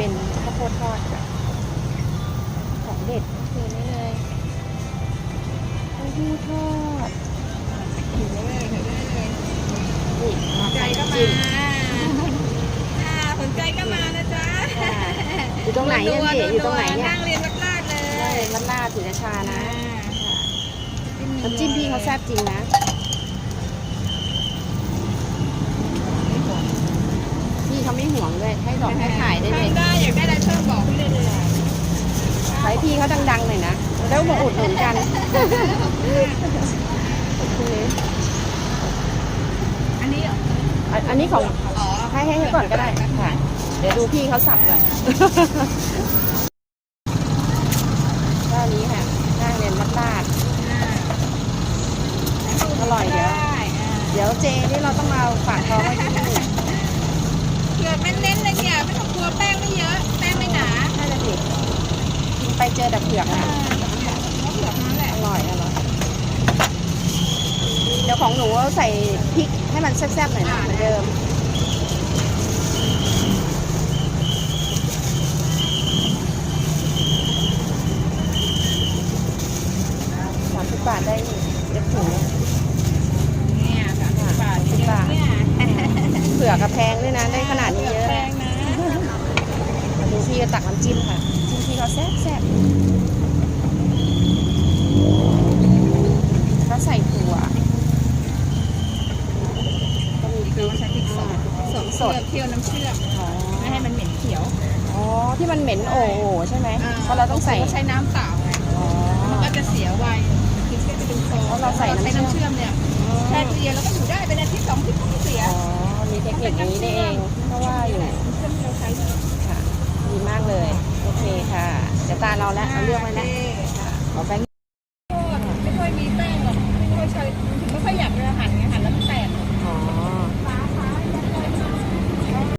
เป็นข้าวโพดทอดค่ะของเด็ดก็คือนี่เลยเต้าหู้ทอดถือเลยถือเลยนี่มาใจใส่ก็น้ำมาจิ้มอ่าสนใจก็มานะจ๊ะค่ะอยู่ตรงไหนเนี่ยพี่อยู่ตรงไหนเนี่ยนั่งเรียนวัดลาดเลใช่ยร้านหน้าศรีราชานะอ่าค่ะน้ำจิ้มพี่เขาแซ่บจริงนะพี่เขาไม่ห่วงด้วยให้หลอกให้ขายได้ พี่เขาดังๆหน่อยนะ แล้วมาอุดหนุนกันโอเคอันนี้เหรออันอันนี้ของอ๋อให้ให้ให้ก่อนก็ได้ค่ะ เดี๋ยวดูพี่เขาสับก่อนก็อันนี้ค่ะหน้าเรียนวัดลาดอร่อยเดี๋ยวได้อ่าเดี๋ยวเจนี่เราต้องมาฝากท้องไว้ที่นี่ เผือกเน้นๆเลยเนี่ยไม่ต้องกลัวแป้งไม่เยอะ แป้งไม่หนา น่าจะผิดกินไปเจอแต่เผือกอ่านะเผือกนั่นแหละอร่อยอร่อยเดี๋ยวของหนูใส่พริกให้มันแซ่บๆหน่อยนะเหมือนเดิมสามสิบบาทได้เล็กถุงเนี่ยเนี่ยสามสิบบาทสามสิบบาทเนี่ยเผือกกับแพงด้วยนะได้ขนาดนี้เยอะแพงนะมาดูพี่ก็ตักน้ำจิ้มค่ะ จิ้มพี่เขาแซ่บแซ่บถ้าใส่ถั่วก็มีพริเรากใช้พริกสดสดสดเคี่ยวน้ำเชื่อมอ๋อไม่ให้มันเหม็นเขียว อ๋อ ที่มันเหม็นโอ้โหใช่ไหมเพราะเราต้องใส่ใช้น้ำเปล่าไงอ๋อมันก็จะเสียไวพริกก็จะเป็นโซเพราะเราใส่น้ำเชื่อมน้ำเชื่อมเนี่ยแช่ตู้เย็นแล้วก็อยู่ได้เป็นอาทิตย์สองอาทิตย์ก็ไม่เสีย อ๋อ มีเทคนิคนี้นี่เองเพราะว่าอยู่น้ำเชื่อมที่เราใช้เนี่ย ค่ะ ดีมากเลย โอเคค่ะ จะ ตาเราแล้วเอาเลือกไว้นะค่ะขอแบงค์